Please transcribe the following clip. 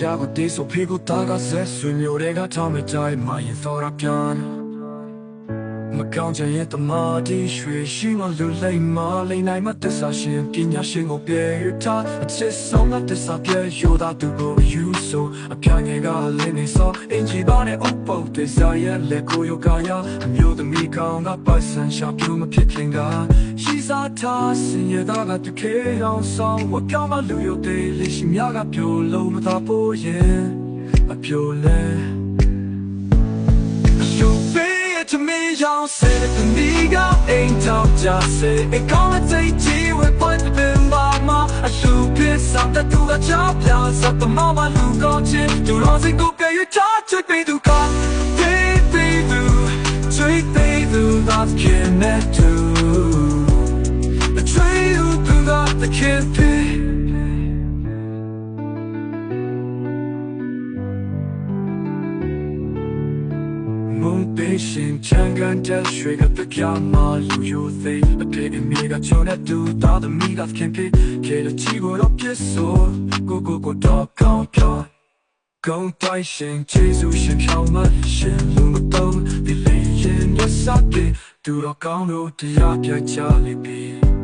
ရာကိုတေးဆိုဖေကိုတာကဆက်ဆွေမျိုးတွေကထားမတိုင်းမရင်သောရပြန်မကောင်းချင်ရဲ့တမာတီရွှေရှိမလူလိမ့်မလိမ့်နိုင်မတစ္ဆာရှင်ပညာရှင်ကိုပြေရတာအချစ်ဆုံးကတစ္ဆာပြေရိုးတာသူကိုယူဆိုအပြာငယ်ကလင်းနေစောအင် ထားစင်ရတာကတခေအောင်ဆောင်ဝပြောင်းမလူရိုသေးလေးရှိများကပြိုလုံးမသာပိုးရင်အပြိုလဲ You pay it to me, y'all said it to me, go ain't talk just say it gonna take you with point the bin mama I should piss up that to the job plus up the mama who got you to run and go pay you charge to pay to come baby do treat baby that's can do that the kid pay မုန်ပေးရှင်ချန်ကန်တဲ့ရွှေကပကမလူယိုသေးအပြေအမီကချုံတဲ့တူတာသမီးကခင်ပြေကေလချီကိုတော့ပြစ်ဆိုကိုကိုကိုတော့ကောင်းပြောကုန်းတိုင်းရှင်ကျေးဇူးရှင်ဖြောင်းမရှင်လူမတုံးဒီလေးရင်ရစတဲ့သူတော့ကောင်းလို့တရားပြချလိပြီ